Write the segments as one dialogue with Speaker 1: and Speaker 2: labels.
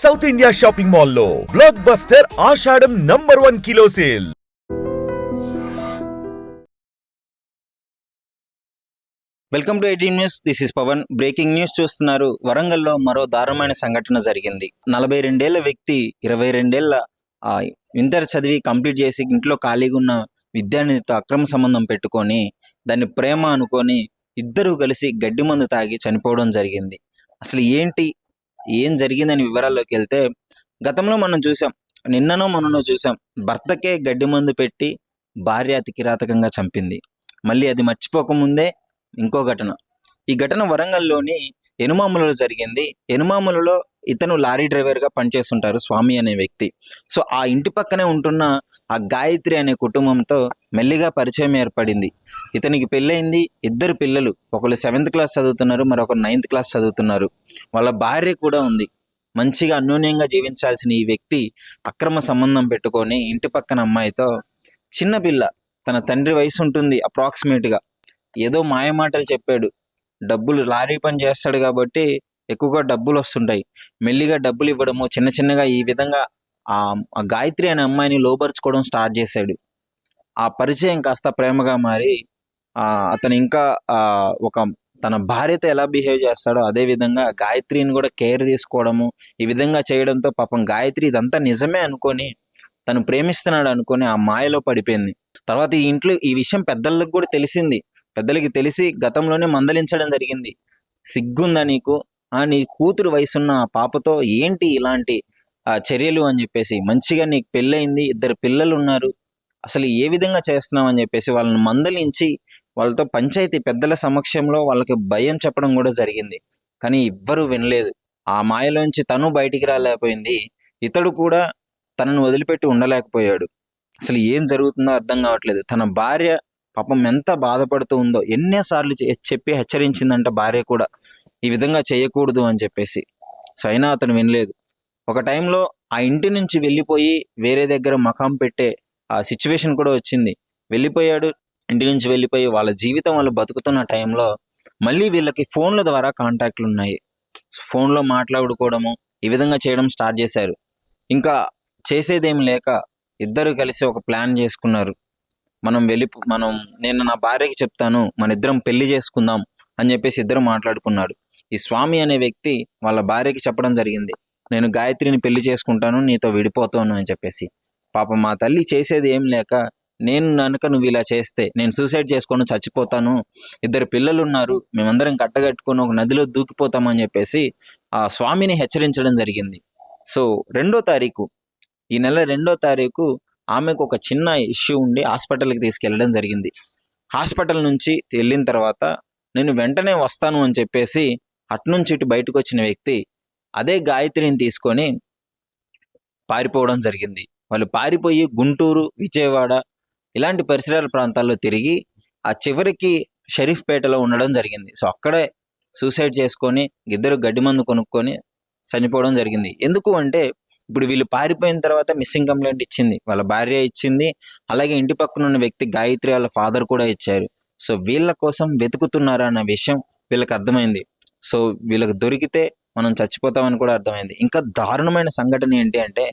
Speaker 1: South India shopping మాల్లో blockbuster Ashadham number one kilo sale
Speaker 2: welcome to eighteen news this is Pavan breaking news చూస్తున్నారు. వరంగల్లో మరో దారుణమైన సంఘటన జరిగింది. నలభై రెండేళ్ళ వ్యక్తి ఇరవై రెండేళ్ళ ఇంటర్ చదివి కంప్లీట్ చేసి ఇంట్లో ఖాళీగా ఉన్న విద్యార్థినితో అక్రమ సంబంధం పెట్టుకొని దాన్ని ప్రేమ అనుకొని ఇద్దరు కలిసి గడ్డి మందు తాగి చనిపోవడం జరిగింది. అసలు ఏంటి ఏం జరిగిందని వివరాల్లోకి వెళ్తే గతంలో మనం చూసాం నిన్ననో మననో చూసాం భర్తకే గడ్డి మందు పెట్టి భార్య అతి కిరాతకంగా చంపింది. మళ్ళీ అది మర్చిపోకముందే ఇంకో ఘటన. ఈ ఘటన వరంగల్లోని ఎనుమాములలో జరిగింది. ఎనుమాములలో ఇతను లారీ డ్రైవర్గా పనిచేస్తుంటారు స్వామి అనే వ్యక్తి. సో ఆ ఇంటి పక్కనే ఉంటున్న ఆ గాయత్రి అనే కుటుంబంతో మెల్లిగా పరిచయం ఏర్పడింది. ఇతనికి పెళ్ళయింది ఇద్దరు పిల్లలు. ఒకళ్ళు సెవెంత్ క్లాస్ చదువుతున్నారు మరొకరు నైన్త్ క్లాస్ చదువుతున్నారు. వాళ్ళ భార్య కూడా ఉంది. మంచిగా అన్యోన్యంగా జీవించాల్సిన ఈ వ్యక్తి అక్రమ సంబంధం పెట్టుకొని ఇంటి పక్కన అమ్మాయితో చిన్న పిల్ల తన తండ్రి వయసు ఉంటుంది అప్రాక్సిమేట్గా ఏదో మాయమాటలు చెప్పాడు. డబ్బులు లారీ పని చేస్తాడు కాబట్టి ఎక్కువగా డబ్బులు వస్తుంటాయి. మెల్లిగా డబ్బులు ఇవ్వడము చిన్న చిన్నగా ఈ విధంగా ఆ గాయత్రి అనే అమ్మాయిని లోపరుచుకోవడం స్టార్ట్ చేశాడు. ఆ పరిచయం కాస్త ప్రేమగా మారి ఆ అతను ఇంకా ఆ ఒక తన భార్యతో ఎలా బిహేవ్ చేస్తాడో అదే విధంగా గాయత్రిని కూడా కేర్ తీసుకోవడము ఈ విధంగా చేయడంతో పాపం గాయత్రి ఇదంతా నిజమే అనుకొని తను ప్రేమిస్తున్నాడు అనుకొని ఆ మాయలో పడిపోయింది. తర్వాత ఈ ఇంట్లో ఈ విషయం పెద్దలకు కూడా తెలిసింది. పెద్దలకి తెలిసి గతంలోనే మందలించడం జరిగింది. సిగ్గుందా నీకు? నీ కూతురు వయసున్న పాపతో ఏంటి ఇలాంటి ఆ చర్యలు అని చెప్పేసి మంచిగా నీకు పెళ్ళయింది ఇద్దరు పిల్లలు ఉన్నారు అసలు ఏ విధంగా చేస్తున్నావు అని చెప్పేసి వాళ్ళని మందలించి వాళ్ళతో పంచాయతీ పెద్దల సమక్షంలో వాళ్ళకి భయం చెప్పడం కూడా జరిగింది. కానీ ఎవ్వరూ వినలేదు. ఆ మాయలోంచి తను బయటికి రాలేకపోయింది. ఇతడు కూడా తనను వదిలిపెట్టి ఉండలేకపోయాడు. అసలు ఏం జరుగుతుందో అర్థం కావట్లేదు. తన భార్య పాపం ఎంత బాధపడుతూ ఉందో ఎన్నోసార్లు చెప్పి హెచ్చరించిందంట భార్య కూడా. ఈ విధంగా చేయకూడదు అని చెప్పేసి. సో అయినా అతను వినలేదు. ఒక టైంలో ఆ ఇంటి నుంచి వెళ్ళిపోయి వేరే దగ్గర మకాం పెట్టే ఆ సిచ్యువేషన్ కూడా వచ్చింది. వెళ్ళిపోయాడు ఇంటి నుంచి వెళ్ళిపోయి వాళ్ళ జీవితం వాళ్ళు బతుకుతున్న టైంలో మళ్ళీ వీళ్ళకి ఫోన్ల ద్వారా కాంటాక్ట్లు ఉన్నాయి. ఫోన్లో మాట్లాడుకోవడము ఈ విధంగా చేయడం స్టార్ట్ చేశారు. ఇంకా చేసేదేం లేక ఇద్దరు కలిసి ఒక ప్లాన్ చేసుకున్నారు. మనం వెళ్ళి మనం నేను నా భార్యకి చెప్తాను మన ఇద్దరం పెళ్ళి చేసుకుందాం అని చెప్పేసి ఇద్దరు మాట్లాడుకున్నాడు. ఈ స్వామి అనే వ్యక్తి వాళ్ళ భార్యకి చెప్పడం జరిగింది. నేను గాయత్రిని పెళ్ళి చేసుకుంటాను నీతో విడిపోతాను అని చెప్పేసి. పాపం మా తల్లి చేసేది ఏం లేక నేను కనుక నువ్వు ఇలా చేస్తే నేను సూసైడ్ చేసుకొని చచ్చిపోతాను ఇద్దరు పిల్లలు ఉన్నారు మేమందరం కట్టగట్టుకొని ఒక నదిలో దూకిపోతామని చెప్పేసి ఆ స్వామిని హెచ్చరించడం జరిగింది. సో రెండో తారీఖు ఈ నెల రెండో తారీఖు ఆమెకు ఒక చిన్న ఇష్యూ ఉండి హాస్పిటల్కి తీసుకెళ్ళడం జరిగింది. హాస్పిటల్ నుంచి వెళ్ళిన తర్వాత నేను వెంటనే వస్తాను అని చెప్పేసి అట్నుంచి ఇటు బయటకు వచ్చిన వ్యక్తి అదే గాయత్రిని తీసుకొని పారిపోవడం జరిగింది. వాళ్ళు పారిపోయి గుంటూరు విజయవాడ ఇలాంటి పరిసరాల ప్రాంతాల్లో తిరిగి ఆ చివరికి షరీఫ్పేటలో ఉండడం జరిగింది. సో అక్కడే సూసైడ్ చేసుకొని ఇద్దరు గడ్డి మందు కొనుక్కొని చనిపోవడం జరిగింది. ఎందుకు అంటే ఇప్పుడు వీళ్ళు పారిపోయిన తర్వాత మిస్సింగ్ కంప్లైంట్ ఇచ్చింది. వాళ్ళ భార్య ఇచ్చింది. అలాగే ఇంటి పక్కన ఉన్న వ్యక్తి గాయత్రి వాళ్ళ ఫాదర్ కూడా ఇచ్చారు. సో వీళ్ళ కోసం వెతుకుతున్నారు అన్న విషయం వీళ్ళకి అర్థమైంది. సో వీళ్ళకి దొరికితే మనం చచ్చిపోతామని కూడా అర్థమైంది. ఇంకా దారుణమైన సంఘటన ఏంటి అంటే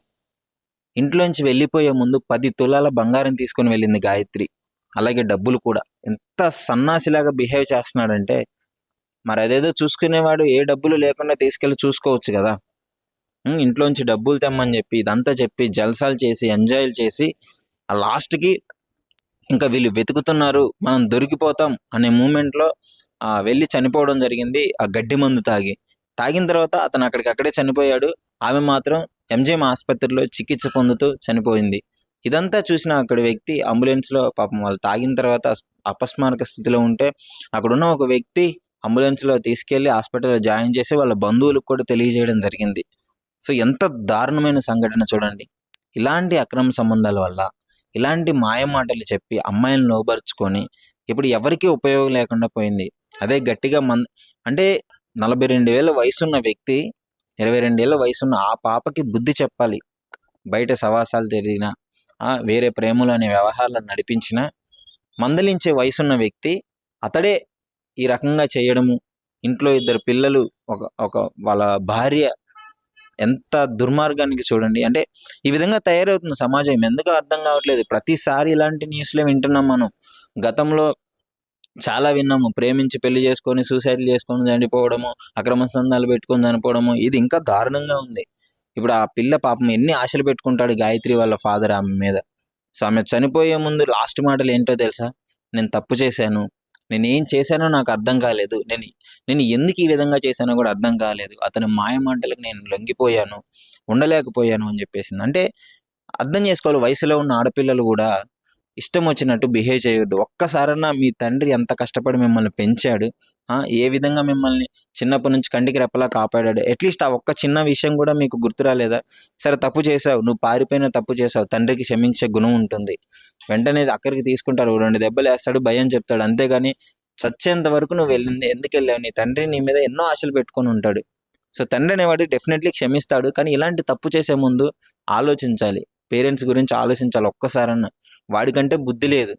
Speaker 2: ఇంట్లోంచి వెళ్ళిపోయే ముందు పది తులాల బంగారం తీసుకొని వెళ్ళింది గాయత్రి. అలాగే డబ్బులు కూడా. ఎంత సన్నాసిలాగా బిహేవ్ చేస్తున్నాడంటే మరి అదేదో చూసుకునేవాడు ఏ డబ్బులు లేకుండా తీసుకెళ్ళి చూసుకోవచ్చు కదా. ఇంట్లోంచి డబ్బులు తెమ్మని చెప్పి ఇదంతా చెప్పి జల్సాలు చేసి ఎంజాయ్లు చేసి ఆ లాస్ట్కి ఇంకా వీళ్ళు వెతుకుతున్నారు మనం దొరికిపోతాం అనే మూమెంట్లో వెళ్ళి చనిపోవడం జరిగింది ఆ గడ్డి మందు తాగి. తాగిన తర్వాత అతను అక్కడికి అక్కడే చనిపోయాడు. ఆమె మాత్రం ఎంజిఎం ఆసుపత్రిలో చికిత్స పొందుతూ చనిపోయింది. ఇదంతా చూసిన అక్కడ వ్యక్తి అంబులెన్స్లో పాపం వాళ్ళు తాగిన తర్వాత అపస్మారక స్థితిలో ఉంటే అక్కడున్న ఒక వ్యక్తి అంబులెన్స్లో తీసుకెళ్ళి హాస్పిటల్లో జాయిన్ చేసి వాళ్ళ బంధువులకు కూడా తెలియజేయడం జరిగింది. సో ఎంత దారుణమైన సంఘటన చూడండి. ఇలాంటి అక్రమ సంబంధాల వల్ల ఇలాంటి మాయ మాటలు చెప్పి అమ్మాయిలను లోబరుచుకొని ఇప్పుడు ఎవరికీ ఉపయోగం లేకుండా పోయింది. అదే గట్టిగా మన్ అంటే నలభై రెండు వేల వయసున్న వ్యక్తి ఇరవై రెండేళ్ళ వయసున్న ఆ పాపకి బుద్ధి చెప్పాలి. బయట సవాసాలు తిరిగిన ఆ, వేరే ప్రేమలు అనే వ్యవహారాలను నడిపించిన మందలించే వయసున్న వ్యక్తి అతడే ఈ రకంగా చేయడము ఇంట్లో ఇద్దరు పిల్లలు ఒక ఒక వాళ్ళ భార్య ఎంత దుర్మార్గానికి చూడండి. అంటే ఈ విధంగా తయారవుతుంది సమాజం. ఎందుకు అర్థం కావట్లేదు. ప్రతిసారి ఇలాంటి న్యూస్లే వింటున్నాం మనం. గతంలో చాలా విన్నాము. ప్రేమించి పెళ్ళి చేసుకొని సూసైడ్ చేసుకొని చనిపోవడము అక్రమ సంధాలు పెట్టుకొని చనిపోవడము ఇది ఇంకా దారుణంగా ఉంది. ఇప్పుడు ఆ పిల్ల పాపం ఎన్ని ఆశలు పెట్టుకుంటాడు గాయత్రి వాళ్ళ ఫాదర్ ఆమె మీద. సో ఆమె చనిపోయే ముందు లాస్ట్ మాటలు ఏంటో తెలుసా? నేను తప్పు చేశాను. నేను ఏం చేశానో నాకు అర్థం కాలేదు. నేను నేను ఎందుకు ఈ విధంగా చేశానో కూడా అర్థం కాలేదు. అతని మాయ మాటలకు నేను లొంగిపోయాను ఉండలేకపోయాను అని చెప్పేసింది. అంటే అర్థం చేసుకోవాలి. వయసులో ఉన్న ఆడపిల్లలు కూడా ఇష్టం వచ్చినట్టు బిహేవ్ చేయొద్దు. ఒక్కసారన్నా మీ తండ్రి ఎంత కష్టపడి మిమ్మల్ని పెంచాడు ఏ విధంగా మిమ్మల్ని చిన్నప్పటి నుంచి కంటికి రెప్పలా కాపాడాడు? అట్లీస్ట్ ఆ ఒక్క చిన్న విషయం కూడా మీకు గుర్తు రాలేదా? సరే తప్పు చేసావు నువ్వు పారిపోయిన తప్పు చేసావు తండ్రికి క్షమించే గుణం ఉంటుంది. వెంటనే అక్కడికి తీసుకుంటారు. రెండు దెబ్బలు వేస్తాడు భయం చెప్తాడు. అంతేగాని చచ్చేంత వరకు నువ్వు వెళ్ళింది ఎందుకు వెళ్ళావు? నీ తండ్రి నీ మీద ఎన్నో ఆశలు పెట్టుకొని ఉంటాడు. సో తండ్రి అనేవాడు డెఫినెట్లీ క్షమిస్తాడు. కానీ ఇలాంటి తప్పు చేసే ముందు ఆలోచించాలి. పేరెంట్స్ గురించి ఆలోచించాలి ఒక్కసారన్నా. వాడికంటే బుద్ధి లేదు.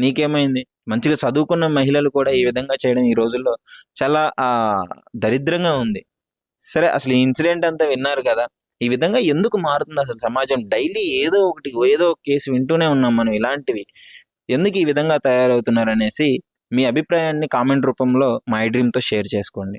Speaker 2: నీకేమైంది? మంచిగా చదువుకున్న మహిళలు కూడా ఈ విధంగా చేయడం ఈ రోజుల్లో చాలా ఆ దరిద్రంగా ఉంది. సరే అసలు ఈ ఇన్సిడెంట్ అంతా విన్నారు కదా? ఈ విధంగా ఎందుకు మారుతుంది అసలు సమాజం? డైలీ ఏదో ఒకటి ఏదో ఒక కేసు వింటూనే ఉన్నాం మనం ఇలాంటివి. ఎందుకు ఈ విధంగా తయారవుతున్నారు అనేసి మీ అభిప్రాయాన్ని కామెంట్ రూపంలో మై డ్రీమ్తో షేర్ చేసుకోండి.